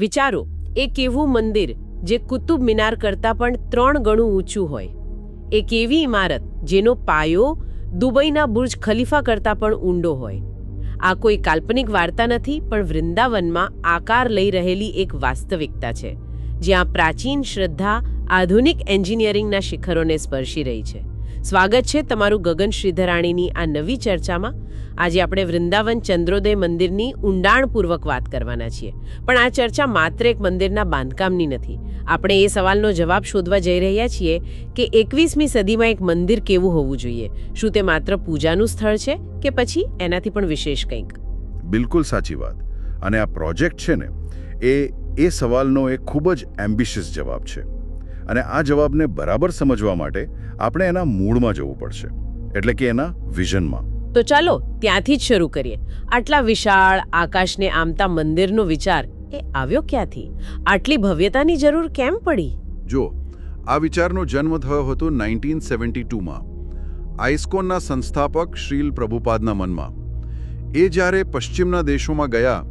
વિચારો એક એવું મંદિર જે કુતુબ મિનાર કરતાં પણ ત્રણ ગણું ઊંચું હોય? એક એવી ઇમારત જેનો પાયો દુબઈના બુર્જ ખલીફા કરતાં પણ ઊંડો હોય? આ કોઈ કાલ્પનિક વાર્તા નથી, પણ વૃંદાવનમાં આકાર લઈ રહેલી એક વાસ્તવિકતા છે, જ્યાં પ્રાચીન શ્રદ્ધા આધુનિક એન્જિનિયરિંગના શિખરોને સ્પર્શી રહી છે. સ્વાગત છે તમારું ગગન શ્રીધરાણીની આ નવી ચર્ચામાં. આજે આપણે વૃંદાવન ચંદ્રોદય મંદિરની ઊંડાણપૂર્વક વાત કરવાના છીએ. પણ આ ચર્ચા માત્ર એક મંદિરના બાંધકામની નથી. આપણે એ સવાલનો જવાબ શોધવા જઈ રહ્યા છીએ કે એકવીસમી સદીમાં એક મંદિર કેવું હોવું જોઈએ? શું તે માત્ર પૂજાનું સ્થળ છે કે પછી એનાથી પણ વિશેષ કંઈક? બિલકુલ સાચી વાત. અને આ પ્રોજેક્ટ છે ને, એ એ સવાલનો એક ખૂબ જ એમ્બિશિયસ જવાબ છે. અને આ જવાબને બરાબર સમજવા માટે આપણે એના મૂળમાં જવું પડશે. એટલે કે એના વિઝનમાં. તો ચાલો ત્યાંથી જ શરૂ કરીએ. આટલા વિશાળ આકાશને આમતા મંદિરનો વિચાર એ આવ્યો ક્યાંથી? આટલી ભવ્યતાની જરૂર કેમ પડી? જો આ વિચારનો જન્મ થયો હતો નાઇન્ટીન સેવન્ટી ટુમાં. આઇસ્કોનના સંસ્થાપક શ્રીલ પ્રભુપાદના મનમાં. એ જ્યારે પશ્ચિમના દેશોમાં ગયા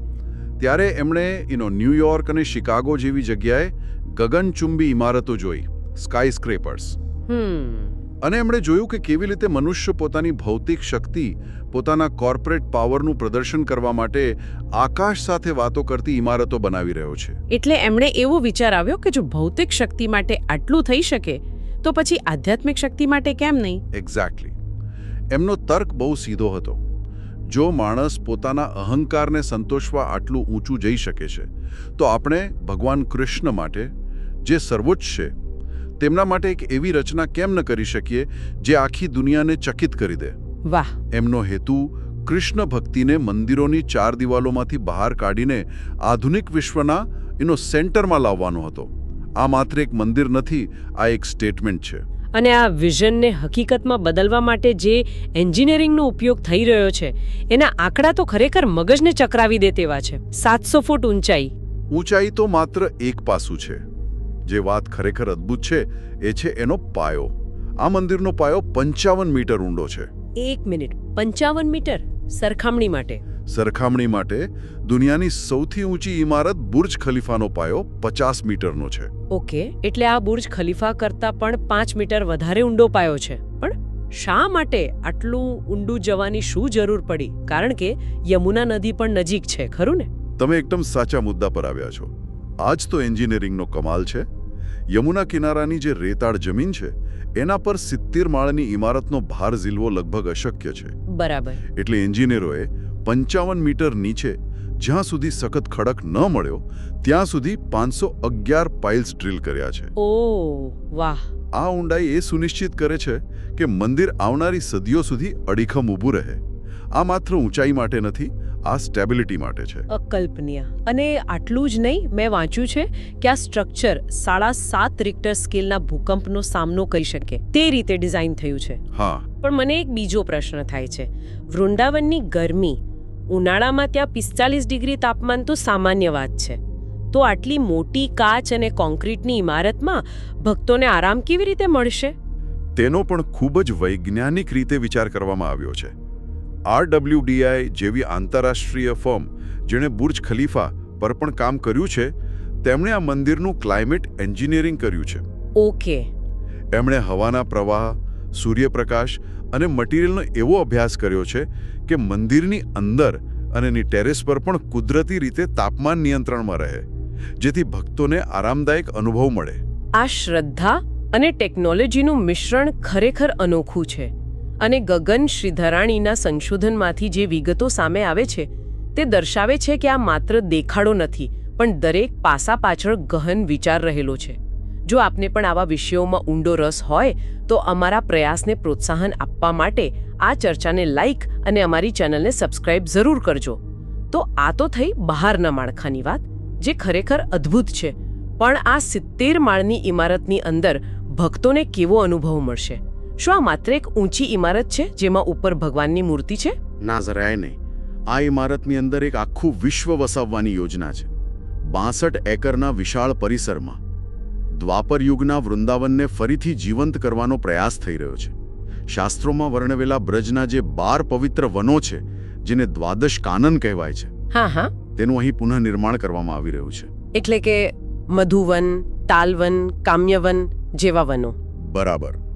ત્યારે એમણે યુનો ન્યૂયોર્ક અને શિકાગો જેવી જગ્યાએ ગગનચુંબી ઇમારતો જોઈ સ્કાય સ્ક્રેપર્સ હમ. અને એમણે જોયું કે કેવી રીતે મનુષ્ય પોતાની ભૌતિક શક્તિ પોતાના કોર્પોરેટ પાવરનું પ્રદર્શન કરવા માટે આકાશ સાથે વાતો કરતી ઇમારતો બનાવી રહ્યો છે. એટલે એમણે એવો વિચાર આવ્યો કે જો ભૌતિક શક્તિ માટે આટલું થઈ શકે તો પછી આધ્યાત્મિક શક્તિ માટે કેમ નહીં? એક્ઝેક્ટલી એમનો તર્ક બહુ સીધો હતો. જો માણસ પોતાના અહંકારને સંતોષવા આટલું ઊંચું જઈ શકે છે તો આપણે ભગવાન કૃષ્ણ માટે જે સર્વોચ્ચ છે તેમના માટે એક એવી રચના કેમ ન કરી શકીએ જે આખી દુનિયાને ચકિત કરી દે? વાહ. એમનો હેતુ કૃષ્ણ ભક્તિને મંદિરોની ચાર દિવાલોમાંથી બહાર કાઢીને આધુનિક વિશ્વના એનો સેન્ટરમાં લાવવાનો હતો. આ માત્ર એક મંદિર નથી આ એક સ્ટેટમેન્ટ છે. અને આ વિઝનને હકીકતમાં બદલવા માટે જે એન્જિનિયરિંગનો ઉપયોગ થઈ રહ્યો છે એના આંકડા તો ખરેખર મગજને ચકરાવી દે તેવા છે. સાતસો ફૂટ ઊંચાઈ. ઊંચાઈ તો માત્ર એક પાસું છે. જે વાત ખરેખર અદ્ભુત છે એ છે એનો પાયો. આ મંદિરનો પાયો પંચાવન મીટર ઊંડો છે. એક મિનિટ. પંચાવન મીટર? સરખામણી માટે. સરખામણી માટે દુનિયાની સૌથી ઊંચી ઇમારત બુર્જ ખલીફાનો પાયો પચાસ મીટરનો છે. ઓકે એટલે આ બુર્જ ખલીફા કરતાં પણ પાંચ મીટર વધારે ઊંડો પાયો છે. પણ શા માટે આટલું ઊંડું જવાની શું જરૂર પડી? કારણ કે યમુના નદી પણ નજીક છે ખરું ને? તમે એકદમ સાચા મુદ્દા પર આવ્યા છો. આ જ તો એન્જિનિયરિંગનો કમાલ છે. યમુના કિનારાની જે રેતાળ જમીન છે એના પર સિત્તેર માળની ઇમારતનો ભાર ઝીલવો લગભગ અશક્ય છે. બરાબર. એટલે એન્જિનિયરોએ પંચાવન મીટર નીચે જ્યાં સુધી સખત ખડક ન મળ્યો ત્યાં સુધી પાંચસો અગિયાર પાઇલ્સ ડ્રીલ કર્યા છે. ઓ વાહ. આ ઊંડાઈ એ સુનિશ્ચિત કરે છે કે મંદિર આવનારી સદીઓ સુધી અડીખમ ઊભું રહે. આ માત્ર ઊંચાઈ માટે નથી આ સ્ટેબિલિટી માટે છે. અકલ્પનીય. અને આટલું જ નહીં મેં વાંચ્યું છે કે આ સ્ટ્રક્ચર સાડા સાત રિક્ટર સ્કેલના ભૂકંપનો સામનો કરી શકે. તે રીતે ડિઝાઇન થયું છે. હા. પણ મને એક બીજો પ્રશ્ન થાય છે. વૃંદાવનની ગરમી ઉનાળામાં ત્યાં પિસ્તાલીસ ડિગ્રી તાપમાન તો સામાન્ય વાત છે. તો આટલી મોટી કાચ અને કોન્ક્રીટની ઇમારતમાં ભક્તોને આરામ કેવી રીતે મળશે? તેનો પણ ખૂબ જ વૈજ્ઞાનિક રીતે વિચાર કરવામાં આવ્યો છે. આરડબ્લ્યુડીઆઈ જેવી આંતરરાષ્ટ્રીય ફર્મ જેણે બુર્જ ખલીફા પર પણ કામ કર્યું છે તેમણે આ મંદિરનું ક્લાઇમેટ એન્જિનિયરિંગ કર્યું છે. ઓકે. એમણે હવાના પ્રવાહ સૂર્યપ્રકાશ અને મટીરિયલનો એવો અભ્યાસ કર્યો છે કે મંદિરની અંદર અને એની ટેરેસ પર પણ કુદરતી રીતે તાપમાન નિયંત્રણમાં રહે જેથી ભક્તોને આરામદાયક અનુભવ મળે. આ શ્રદ્ધા અને ટેકનોલોજીનું મિશ્રણ ખરેખર અનોખું છે. અને ગગન શ્રીધરાણીના સંશોધનમાંથી જે વિગતો સામે આવે છે, તે દર્શાવે છે કે આ માત્ર દેખાડો નથી, પણ દરેક પાસા પાછળ ગહન વિચાર રહેલો છે. જો આપને પણ આવા વિષયોમાં ઊંડો રસ હોય, તો અમારા પ્રયાસને પ્રોત્સાહન આપવા માટે આ ચર્ચાને લાઇક અને અમારી ચેનલને સબસ્ક્રાઇબ જરૂર કરજો. તો આ તો થઈ બહારના માળખાની વાત, જે ખરેખર અદ્ભુત છે, પણ આ સિત્તેર માળની ઇમારતની અંદર ભક્તોને કેવો અનુભવ મળશે? શું આ માત્ર એક ઊંચી ઇમારત છે જેમાં ઉપર ભગવાનની મૂર્તિ છે? ના જરાય નહીં. આ ઇમારતની અંદર એક આખું વિશ્વ વસાવવાની યોજના છે. બાસઠ એકરના વિશાળ પરિસરમાં દ્વાપર યુગના વૃંદાવનને ફરીથી જીવંત કરવાનો પ્રયાસ થઈ રહ્યો છે. શાસ્ત્રોમાં વર્ણવેલા બ્રજના જે બાર પવિત્ર વનો છે જેને દ્વાદશ કાનન કહેવાય છે હા હા. તેનું અહીં પુનઃનિર્માણ કરવામાં આવી રહ્યું છે. એટલે કે મધુવન તાલવન કામ્યવન જેવા વનો. બરાબર.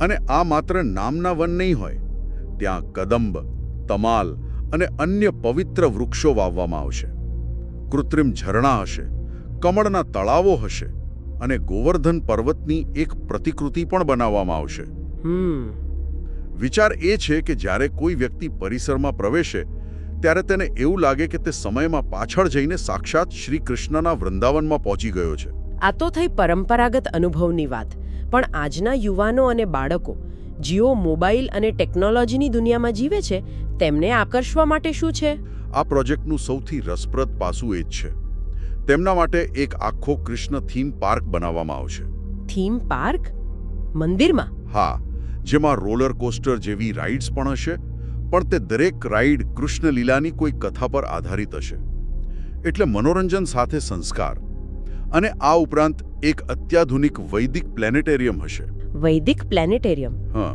અને આ માત્ર નામના વન નહીં હોય ત્યાં કદંબ તમાલ અને અન્ય પવિત્ર વૃક્ષો વાવવામાં આવશે. કૃત્રિમ ઝરણા હશે કમળના તળાવો હશે અને ગોવર્ધન પર્વતની એક પ્રતિકૃતિ પણ બનાવવામાં આવશે. વિચાર એ છે કે જ્યારે કોઈ વ્યક્તિ પરિસરમાં પ્રવેશે ત્યારે તેને એવું લાગે કે તે સમયમાં પાછળ જઈને સાક્ષાત શ્રી કૃષ્ણના વૃંદાવનમાં પહોંચી ગયો છે. આ તો થઈ પરંપરાગત અનુભવની વાત. પણ આજના યુવાનો અને બાળકો જેઓ મોબાઈલ અને ટેકનોલોજીની દુનિયામાં જીવે છે તેમને આકર્ષવા માટે શું છે? આ પ્રોજેક્ટનું સૌથી રસપ્રદ પાસું એ જ છે. તેમના માટે એક આખો કૃષ્ણ થીમ પાર્ક બનાવવામાં આવશે. Theme park? મંદિરમાં? હા જેમાં રોલર કોસ્ટર જેવી રાઇડ્સ પણ હશે પણ તે દરેક રાઇડ કૃષ્ણ લીલાની કોઈ કથા પર આધારિત હશે. એટલે મનોરંજન સાથે સંસ્કાર અને આ ઉપરાંત એક અત્યાધુનિક વૈદિક પ્લેનેટેરિયમ હશે. વૈદિક પ્લેનેટેરિયમ? હા.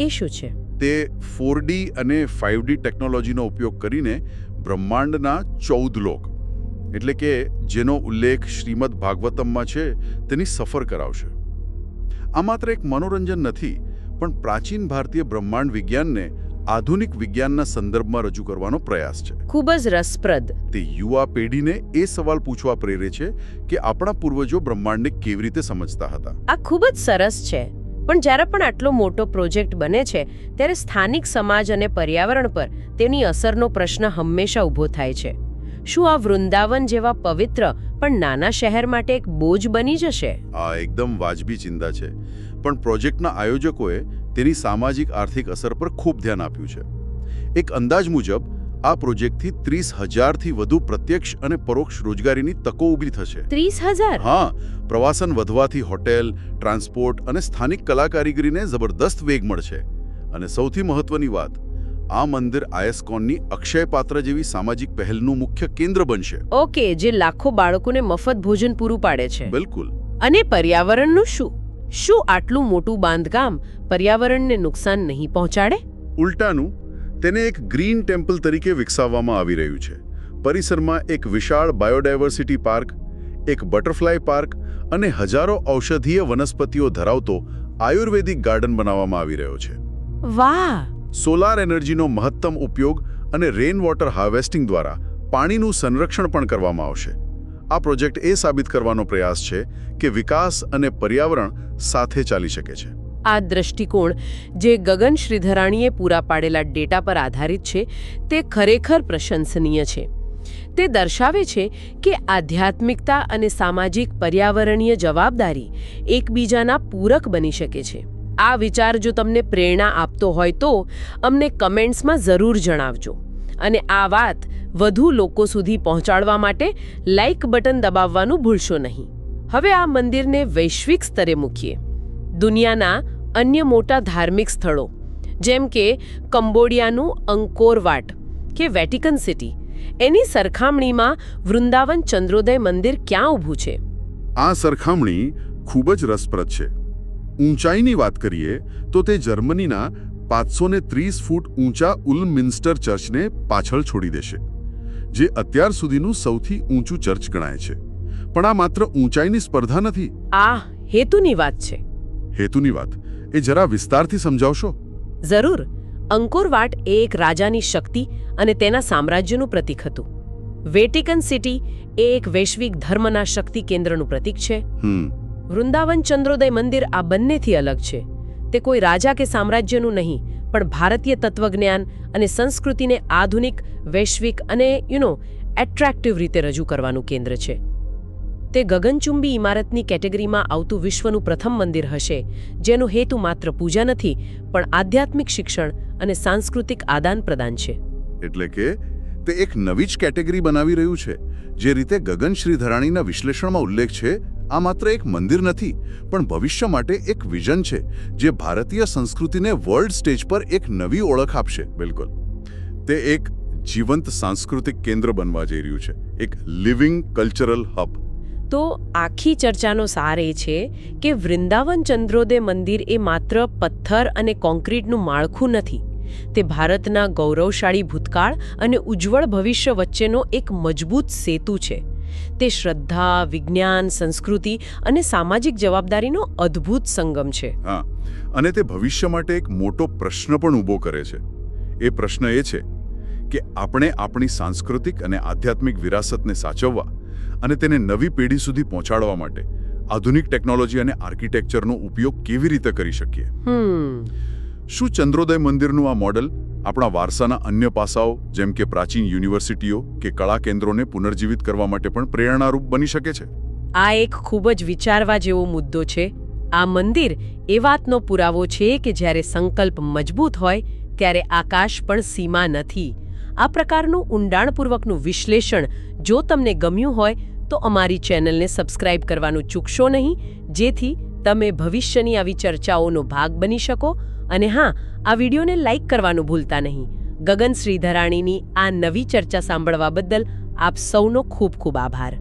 એ શું છે? તે ફોરડી અને ફાઇવડી ટેકનોલોજીનો ઉપયોગ કરીને બ્રહ્માંડના ચૌદ લોક એટલે કે જેનો ઉલ્લેખ શ્રીમદ ભાગવતમમાં છે તેની સફર કરાવશે. આ માત્ર એક મનોરંજન નથી પણ પ્રાચીન ભારતીય બ્રહ્માંડ વિજ્ઞાનને આધુનિક વિજ્ઞાનના સંદર્ભમાં રજૂ કરવાનો પ્રયાસ છે. ખૂબ જ રસપ્રદ. તે યુવા પેઢીને એ સવાલ પૂછવા પ્રેરે છે કે આપણા પૂર્વજો બ્રહ્માંડને કેવી રીતે સમજતા હતા? આ ખૂબ જ સરસ છે. પણ જ્યારે પણ આટલો મોટો પ્રોજેક્ટ બને છે ત્યારે સ્થાનિક સમાજ અને પર્યાવરણ પર તેની અસરનો પ્રશ્ન હંમેશા ઊભો થાય છે. શું આ વૃંદાવન જેવા પવિત્ર પણ નાના શહેર માટે એક બોજ બની જશે? આ એકદમ વાજબી ચિંતા છે. પણ પ્રોજેક્ટના આયોજકોએ તેની સામાજિક આર્થિક અસર પર ખૂબ ધ્યાન આપ્યું છે. એક અંદાજ મુજબ આ પ્રોજેક્ટથી ત્રીસ હજારથી વધુ પ્રત્યક્ષ અને પરોક્ષ રોજગારીની તકો ઊભી થશે. ત્રીસ હજાર? હા પ્રવાસન વધવાથી હોટેલ ટ્રાન્સપોર્ટ અને સ્થાનિક કલાકારીગરીને જબરદસ્ત વેગ મળશે. અને સૌથી મહત્વની વાત આ મંદિર આયસ્કોનની અક્ષય પાત્ર જેવી સામાજિક પહેલનું મુખ્ય કેન્દ્ર બનશે. ઓકે જે લાખો બાળકોને મફત ભોજન પૂરું પાડે છે. બિલકુલ. અને પર્યાવરણનું શું? શું આટલું મોટું બાંધકામ પર્યાવરણને નુકસાન નહીં પહોંચાડે? ઉલટાનું તેને એક ગ્રીન ટેમ્પલ તરીકે વિકસાવવામાં આવી રહ્યું છે. પરિસરમાં એક વિશાળ બાયોડાયવર્સિટી પાર્ક એક બટરફ્લાય પાર્ક અને હજારો ઔષધીય વનસ્પતિઓ ધરાવતો આયુર્વેદિક ગાર્ડન બનાવવામાં આવી રહ્યો છે. વાહ! સોલાર એનર્જીનો મહત્તમ ઉપયોગ અને રેન વોટર હાર્વેસ્ટિંગ દ્વારા પાણીનું સંરક્ષણ પણ કરવામાં આવશે. આ પ્રોજેક્ટ એ સાબિત કરવાનો પ્રયાસ છે કે વિકાસ અને પર્યાવરણ સાથે ચાલી શકે છે. આ દ્રષ્ટિકોણ જે ગગન શ્રીધરાણીએ પૂરા પાડેલા ડેટા પર આધારિત છે, તે ખરેખર પ્રશંસનીય છે. તે દર્શાવે છે કે આધ્યાત્મિકતા અને સામાજિક પર્યાવરણીય જવાબદારી એકબીજાના પૂરક બની શકે છે. આ વિચાર જો તમને પ્રેરણા આપતો હોય તો અમને કમેન્ટ્સમાં જરૂર જણાવજો. અને આ વાત વધુ લોકો સુધી પહોંચાડવા માટે લાઇક બટન દબાવવાનું ભૂલશો નહીં. હવે આ મંદિરને વૈશ્વિક સ્તરે મૂકીએ. દુનિયાના અન્ય મોટા ધાર્મિક સ્થળો, જેમ કે કંબોડિયાનું અંકોરવાટ કે વેટિકન સિટી, એની સરખામણીમાં વૃંદાવન ચંદ્રોદય મંદિર ક્યાં ઊભું છે? આ સરખામણી ખૂબ જ રસપ્રદ છે. ઊંચાઈની વાત કરીએ તો તે જર્મનીના પાંચસો ત્રીસ ફૂટ ઊંચા ઉલમિન્સ્ટર ચર્ચને પાછળ છોડી દેશે જે અત્યાર સુધીનું સૌથી ઊંચું ચર્ચ ગણાય છે. પણ આ માત્ર ઊંચાઈની સ્પર્ધા નથી. આ હેતુની વાત છે. હેતુની વાત. એ જરા વિસ્તારથી સમજાવશો? જરૂર. અંકોરવાટ એ એક રાજાની શક્તિ અને તેના સામ્રાજ્યનું પ્રતીક હતું. વેટિકન સિટી એ એક વૈશ્વિક ધર્મના શક્તિ કેન્દ્રનું પ્રતીક છે. વૃંદાવન ચંદ્રોદય મંદિર આ બંનેથી અલગ છે. તે કોઈ રાજા કે સામ્રાજ્યનું નહીં, પણ ભારતીય તત્વજ્ઞાન અને સંસ્કૃતિને આધુનિક, વૈશ્વિક અને યુ નો એટ્રેક્ટિવ રીતે રજૂ કરવાનું કેન્દ્ર છે. તે ગગનચુંબી ઇમારતની કેટેગરીમાં આવતું વિશ્વનું પ્રથમ મંદિર હશે, જેનો હેતુ માત્ર પૂજા નથી, પણ આધ્યાત્મિક શિક્ષણ અને સાંસ્કૃતિક આદાન પ્રદાન છે. એટલે કે, તે એક નવી જ કેટેગરી બનાવી રહ્યું છે, જે રીતે ગગન શ્રીધરાણીના વિશ્લેષણમાં ઉલ્લેખ છે આ માત્ર એક મંદિર નથી, પણ ભવિષ્ય માટે એક વિઝન છે, જે ભારતીય સંસ્કૃતિને વર્લ્ડ સ્ટેજ પર એક નવી ઓળખ આપશે. બિલકુલ. તે એક જીવંત સાંસ્કૃતિક કેન્દ્ર બનવા જઈ રહ્યું છે. એક લિવિંગ કલ્ચરલ હબ તો આખી ચર્ચાનો સાર એ છે કે વૃંદાવન ચંદ્રોદય મંદિર એ માત્ર પથ્થર અને કોન્ક્રીટનું માળખું નથી. તે ભારતના ગૌરવશાળી ભૂતકાળ અને ઉજ્જવળ ભવિષ્ય વચ્ચેનો એક મજબૂત સેતુ છે. તે શ્રદ્ધા વિજ્ઞાન સંસ્કૃતિ અને સામાજિક જવાબદારીનો અદ્ભુત સંગમ છે. હા અને તે ભવિષ્ય માટે એક મોટો પ્રશ્ન પણ ઊભો કરે છે. એ પ્રશ્ન એ છે કે આપણે આપણી સાંસ્કૃતિક અને આધ્યાત્મિક વિરાસતને સાચવવા અને તેને નવી પેઢી સુધી પહોંચાડવા માટે આધુનિક ટેકનોલોજી અને આર્કિટેક્ચરનો ઉપયોગ કેવી રીતે કરી શકીએ? શું ચંદ્રોદય મંદિરનું આ મોડલ આપણા વારસાના અન્ય પાસાઓ, જેમ કે પ્રાચીન યુનિવર્સિટીઓ કે કળા કેન્દ્રોને પુનર્જીવિત કરવા માટે પણ પ્રેરણારૂપ બની શકે છે. આ એક ખૂબ જ વિચારવા જેવો મુદ્દો છે. આ મંદિર એ વાતનો પુરાવો છે કે જ્યારે સંકલ્પ મજબૂત હોય, ત્યારે આકાશ પણ સીમા નથી. આ પ્રકારનું ઊંડાણપૂર્વકનું વિશ્લેષણ જો તમને ગમ્યું હોય, તો અમારી ચેનલને સબસ્ક્રાઇબ કરવાનું ચૂકશો નહીં, જેથી તમે ભવિષ્યની આવી ચર્ચાઓનો ભાગ બની શકો અને હા, આ વિડીયોને લાઇક કરવાનું ભૂલતા નહીં. ગગન શ્રીધરાણીની આ નવી ચર્ચા સાંભળવા બદલ આપ સૌનો ખૂબ ખૂબ આભાર.